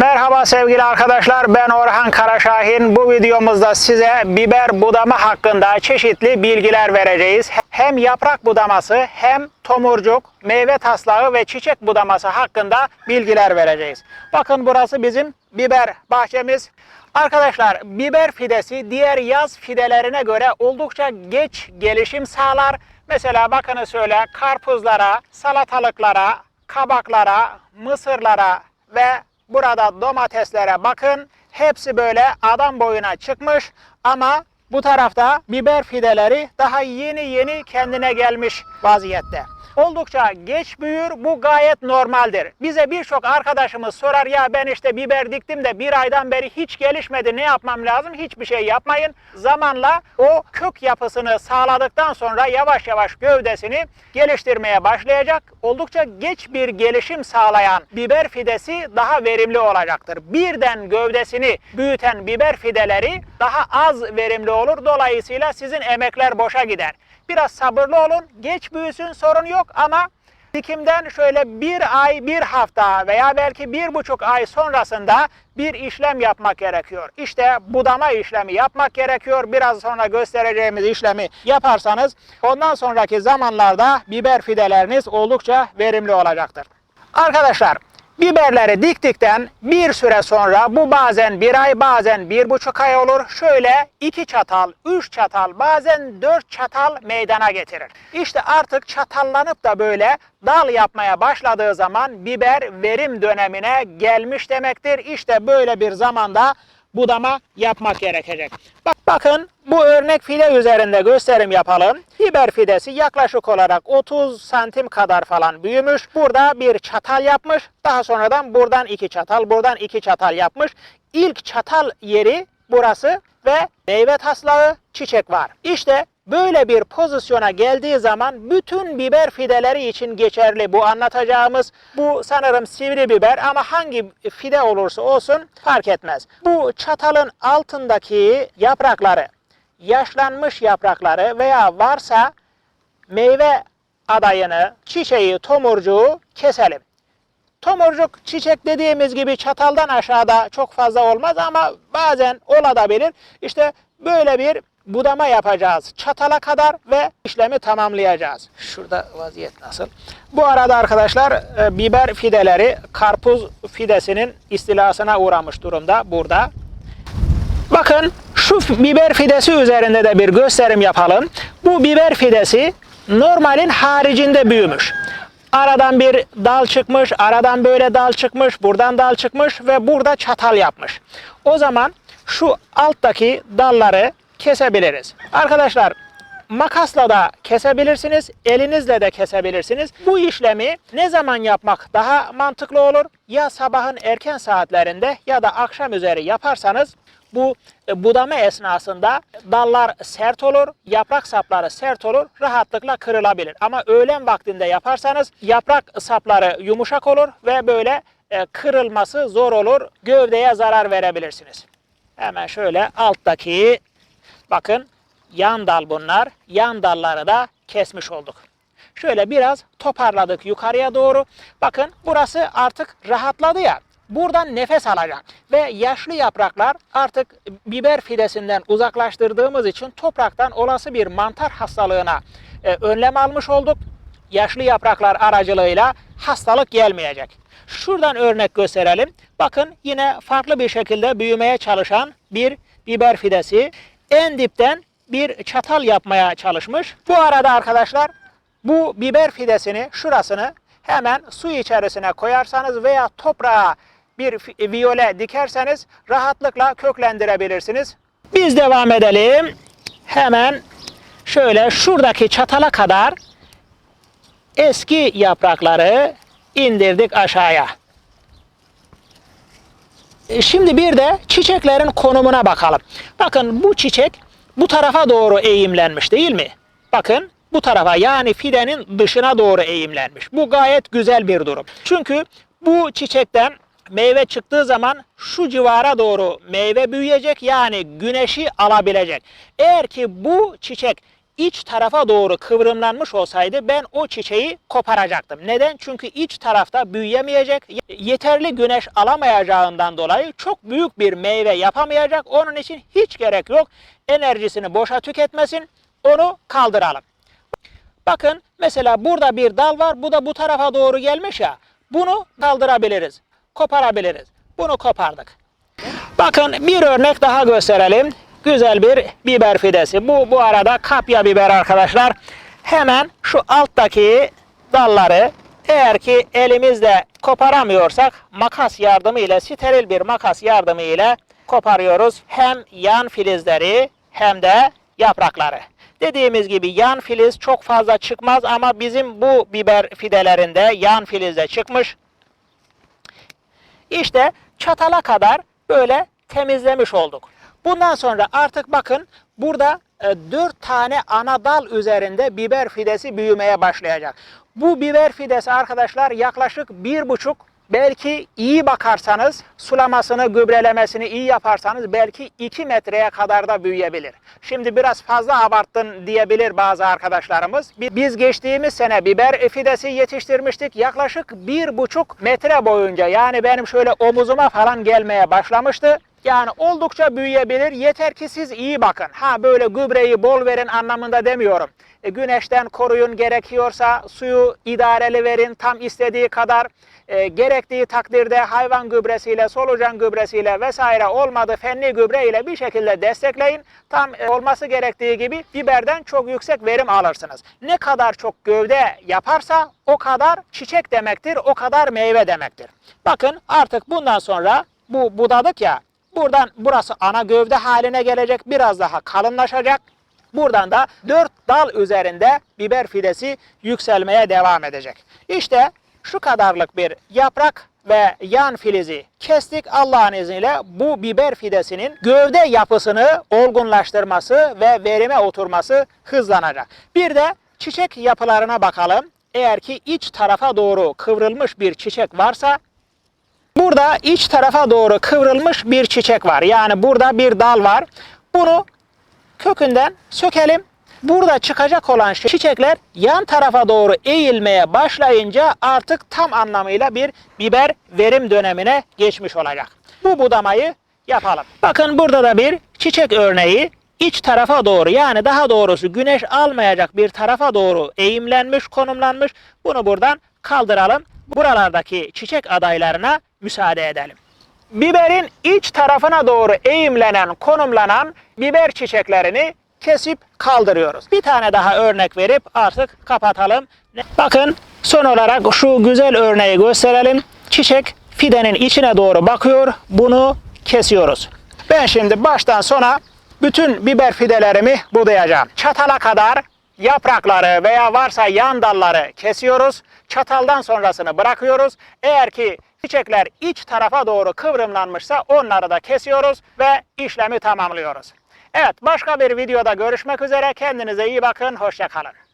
Merhaba sevgili arkadaşlar ben Orhan Karaşahin. Bu videomuzda size biber budama hakkında çeşitli bilgiler vereceğiz. Hem yaprak budaması hem tomurcuk, meyve taslağı ve çiçek budaması hakkında bilgiler vereceğiz. Bakın burası bizim biber bahçemiz. Arkadaşlar biber fidesi diğer yaz fidelerine göre oldukça geç gelişim sağlar. Mesela bakın şöyle karpuzlara, salatalıklara, kabaklara, mısırlara ve burada domateslere bakın. Hepsi böyle adam boyuna çıkmış ama bu tarafta biber fideleri daha yeni yeni kendine gelmiş vaziyette. Oldukça geç büyür. Bu gayet normaldir. Bize birçok arkadaşımız sorar ya ben işte biber diktim de bir aydan beri hiç gelişmedi. Ne yapmam lazım? Hiçbir şey yapmayın. Zamanla o kök yapısını sağladıktan sonra yavaş yavaş gövdesini geliştirmeye başlayacak. Oldukça geç bir gelişim sağlayan biber fidesi daha verimli olacaktır. Birden gövdesini büyüten biber fideleri daha az verimli olur. Dolayısıyla sizin emekler boşa gider. Biraz sabırlı olun. Geç büyüsün sorun yok ama dikimden şöyle bir ay, bir hafta veya belki bir buçuk ay sonrasında bir işlem yapmak gerekiyor. İşte budama işlemi yapmak gerekiyor. Biraz sonra göstereceğimiz işlemi yaparsanız ondan sonraki zamanlarda biber fideleriniz oldukça verimli olacaktır. Arkadaşlar Biberleri diktikten bir süre sonra bu bazen bir ay bazen bir buçuk ay olur. Şöyle iki çatal, üç çatal bazen dört çatal meydana getirir. İşte artık çatallanıp da böyle dal yapmaya başladığı zaman biber verim dönemine gelmiş demektir. İşte böyle bir zamanda budama yapmak gerekecek. Bak, bakın bu örnek fide üzerinde gösterim yapalım. Biber fidesi yaklaşık olarak 30 santim kadar falan büyümüş. Burada bir çatal yapmış. Daha sonradan buradan iki çatal, buradan iki çatal yapmış. İlk çatal yeri burası ve meyve taslağı çiçek var. İşte böyle bir pozisyona geldiği zaman bütün biber fideleri için geçerli bu anlatacağımız. Bu sanırım sivri biber ama hangi fide olursa olsun fark etmez. Bu çatalın altındaki yaprakları, yaşlanmış yaprakları veya varsa meyve adayını, çiçeği, tomurcuğu keselim. Tomurcuk çiçek dediğimiz gibi çataldan aşağıda çok fazla olmaz ama bazen olabilir. İşte böyle bir budama yapacağız çatala kadar ve işlemi tamamlayacağız. Şurada vaziyet nasıl? Bu arada arkadaşlar e, biber fideleri karpuz fidesinin istilasına uğramış durumda burada. Bakın şu biber fidesi üzerinde de bir gösterim yapalım. Bu biber fidesi normalin haricinde büyümüş. Aradan bir dal çıkmış, aradan böyle dal çıkmış, buradan dal çıkmış ve burada çatal yapmış. O zaman şu alttaki dalları kesebiliriz. Arkadaşlar makasla da kesebilirsiniz, elinizle de kesebilirsiniz. Bu işlemi ne zaman yapmak daha mantıklı olur? Ya sabahın erken saatlerinde ya da akşam üzeri yaparsanız bu e, budama esnasında dallar sert olur, yaprak sapları sert olur, rahatlıkla kırılabilir. Ama öğlen vaktinde yaparsanız yaprak sapları yumuşak olur ve böyle e, kırılması zor olur, gövdeye zarar verebilirsiniz. Hemen şöyle alttaki bakın yan dal bunlar, yan dalları da kesmiş olduk. Şöyle biraz toparladık yukarıya doğru. Bakın burası artık rahatladı ya. Buradan nefes alacak ve yaşlı yapraklar artık biber fidesinden uzaklaştırdığımız için topraktan olası bir mantar hastalığına e, önlem almış olduk. Yaşlı yapraklar aracılığıyla hastalık gelmeyecek. Şuradan örnek gösterelim. Bakın yine farklı bir şekilde büyümeye çalışan bir biber fidesi. En dipten bir çatal yapmaya çalışmış. Bu arada arkadaşlar bu biber fidesini şurasını hemen su içerisine koyarsanız veya toprağa bir viyole dikerseniz rahatlıkla köklendirebilirsiniz. Biz devam edelim. Hemen şöyle şuradaki çatala kadar eski yaprakları indirdik aşağıya. Şimdi bir de çiçeklerin konumuna bakalım. Bakın bu çiçek bu tarafa doğru eğimlenmiş değil mi? Bakın bu tarafa yani fidenin dışına doğru eğimlenmiş. Bu gayet güzel bir durum. Çünkü bu çiçekten meyve çıktığı zaman şu civara doğru meyve büyüyecek yani güneşi alabilecek. Eğer ki bu çiçek iç tarafa doğru kıvrımlanmış olsaydı ben o çiçeği koparacaktım. Neden? Çünkü iç tarafta büyüyemeyecek, yeterli güneş alamayacağından dolayı çok büyük bir meyve yapamayacak. Onun için hiç gerek yok. Enerjisini boşa tüketmesin. Onu kaldıralım. Bakın mesela burada bir dal var. Bu da bu tarafa doğru gelmiş ya. Bunu kaldırabiliriz. Koparabiliriz. Bunu kopardık. Bakın bir örnek daha gösterelim. Güzel bir biber fidesi. Bu bu arada kapya biber arkadaşlar. Hemen şu alttaki dalları eğer ki elimizle koparamıyorsak makas yardımıyla steril bir makas yardımıyla koparıyoruz. Hem yan filizleri hem de yaprakları. Dediğimiz gibi yan filiz çok fazla çıkmaz ama bizim bu biber fidelerinde yan filiz de çıkmış. İşte çatala kadar böyle temizlemiş olduk. Bundan sonra artık bakın burada e, 4 tane ana dal üzerinde biber fidesi büyümeye başlayacak. Bu biber fidesi arkadaşlar yaklaşık bir buçuk belki iyi bakarsanız sulamasını gübrelemesini iyi yaparsanız belki 2 metreye kadar da büyüyebilir. Şimdi biraz fazla abarttın diyebilir bazı arkadaşlarımız. Bi- Biz geçtiğimiz sene biber fidesi yetiştirmiştik. Yaklaşık bir buçuk metre boyunca yani benim şöyle omuzuma falan gelmeye başlamıştı. Yani oldukça büyüyebilir. Yeter ki siz iyi bakın. Ha böyle gübreyi bol verin anlamında demiyorum. E, güneşten koruyun gerekiyorsa suyu idareli verin tam istediği kadar. E, gerektiği takdirde hayvan gübresiyle, solucan gübresiyle vesaire olmadı fenli gübre ile bir şekilde destekleyin. Tam e, olması gerektiği gibi biberden çok yüksek verim alırsınız. Ne kadar çok gövde yaparsa o kadar çiçek demektir, o kadar meyve demektir. Bakın artık bundan sonra bu budadık ya Buradan burası ana gövde haline gelecek. Biraz daha kalınlaşacak. Buradan da dört dal üzerinde biber fidesi yükselmeye devam edecek. İşte şu kadarlık bir yaprak ve yan filizi kestik. Allah'ın izniyle bu biber fidesinin gövde yapısını olgunlaştırması ve verime oturması hızlanacak. Bir de çiçek yapılarına bakalım. Eğer ki iç tarafa doğru kıvrılmış bir çiçek varsa Burada iç tarafa doğru kıvrılmış bir çiçek var. Yani burada bir dal var. Bunu kökünden sökelim. Burada çıkacak olan çiçekler yan tarafa doğru eğilmeye başlayınca artık tam anlamıyla bir biber verim dönemine geçmiş olacak. Bu budamayı yapalım. Bakın burada da bir çiçek örneği iç tarafa doğru yani daha doğrusu güneş almayacak bir tarafa doğru eğimlenmiş, konumlanmış. Bunu buradan kaldıralım. Buralardaki çiçek adaylarına müsaade edelim. Biberin iç tarafına doğru eğimlenen, konumlanan biber çiçeklerini kesip kaldırıyoruz. Bir tane daha örnek verip artık kapatalım. Bakın son olarak şu güzel örneği gösterelim. Çiçek fidenin içine doğru bakıyor. Bunu kesiyoruz. Ben şimdi baştan sona bütün biber fidelerimi budayacağım. Çatala kadar yaprakları veya varsa yan dalları kesiyoruz. Çataldan sonrasını bırakıyoruz. Eğer ki çiçekler iç tarafa doğru kıvrımlanmışsa onları da kesiyoruz ve işlemi tamamlıyoruz. Evet başka bir videoda görüşmek üzere. Kendinize iyi bakın. Hoşçakalın.